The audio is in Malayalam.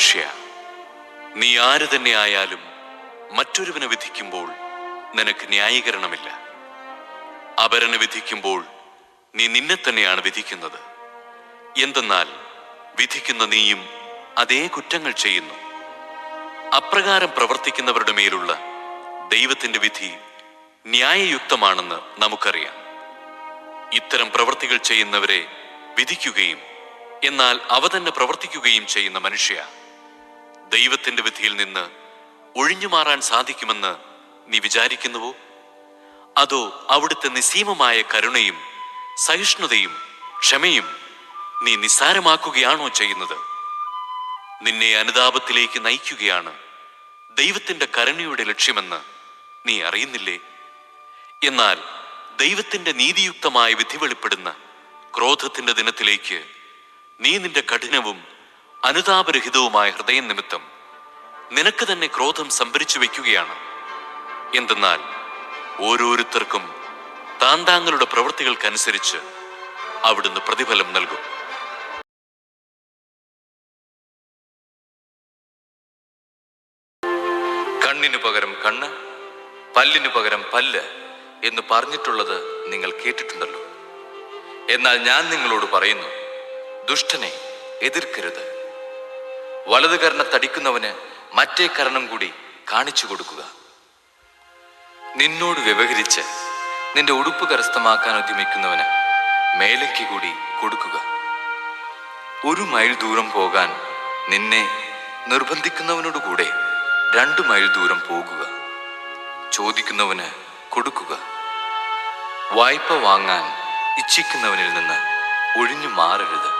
മനുഷ്യ നീ ആര് തന്നെ ആയാലും മറ്റൊരുവനെ വിധിക്കുമ്പോൾ നിനക്ക് ന്യായീകരണമില്ല. അപരനെ വിധിക്കുമ്പോൾ നീ നിന്നെ തന്നെയാണ് വിധിക്കുന്നത്. എന്തെന്നാൽ വിധിക്കുന്ന നീയും അതേ കുറ്റങ്ങൾ ചെയ്യുന്നു. അപ്രകാരം പ്രവർത്തിക്കുന്നവരുടെ മേലുള്ള ദൈവത്തിന്റെ വിധി ന്യായയുക്തമാണെന്ന് നമുക്കറിയാം. ഇത്തരം പ്രവർത്തികൾ ചെയ്യുന്നവരെ വിധിക്കുകയും എന്നാൽ അവ തന്നെ പ്രവർത്തിക്കുകയും ചെയ്യുന്ന മനുഷ്യ ദൈവത്തിന്റെ വിധിയിൽ നിന്ന് ഒഴിഞ്ഞു മാറാൻ സാധിക്കുമെന്ന് നീ വിചാരിക്കുന്നുവോ? അതോ അവിടുത്തെ നിസീമമായ കരുണയും സഹിഷ്ണുതയും ക്ഷമയും നീ നിസ്സാരമാക്കുകയാണോ ചെയ്യുന്നത്? നിന്നെ അനുതാപത്തിലേക്ക് നയിക്കുകയാണ് ദൈവത്തിന്റെ കരുണയുടെ ലക്ഷ്യമെന്ന് നീ അറിയുന്നില്ലേ? എന്നാൽ ദൈവത്തിന്റെ നീതിയുക്തമായ വിധി വെളിപ്പെടുന്ന ക്രോധത്തിന്റെ ദിനത്തിലേക്ക് നീ നിന്റെ കഠിനവും അനുതാപരഹിതവുമായ ഹൃദയം നിമിത്തം നിനക്ക് തന്നെ ക്രോധം സംഭരിച്ചു വയ്ക്കുകയാണ്. എന്തെന്നാൽ ഓരോരുത്തർക്കും താൻ താങ്കളുടെ പ്രവൃത്തികൾക്കനുസരിച്ച് അവിടുന്ന് പ്രതിഫലം നൽകും. കണ്ണിനു പകരം കണ്ണ് പല്ലിനു പകരം പല്ല് എന്ന് പറഞ്ഞിട്ടുള്ളത് നിങ്ങൾ കേട്ടിട്ടുണ്ടല്ലോ. എന്നാൽ ഞാൻ നിങ്ങളോട് പറയുന്നു ദുഷ്ടനെ എതിർക്കരുത്. വലതു കർണത്തടിക്കുന്നവന് മറ്റേ കരണം കൂടി കാണിച്ചു കൊടുക്കുക. നിന്നോട് വ്യവഹരിച്ച് നിന്റെ ഉടുപ്പ് കരസ്ഥമാക്കാൻ ഉദ്യമിക്കുന്നവന് മേലയ്ക്ക് കൂടി കൊടുക്കുക. ഒരു മൈൽ ദൂരം പോകാൻ നിന്നെ നിർബന്ധിക്കുന്നവനോട് കൂടെ രണ്ടു മൈൽ ദൂരം പോകുക. ചോദിക്കുന്നവന് കൊടുക്കുക. വായ്പ വാങ്ങാൻ ഇച്ഛിക്കുന്നവനിൽ നിന്ന് ഒഴിഞ്ഞു മാറരുത്.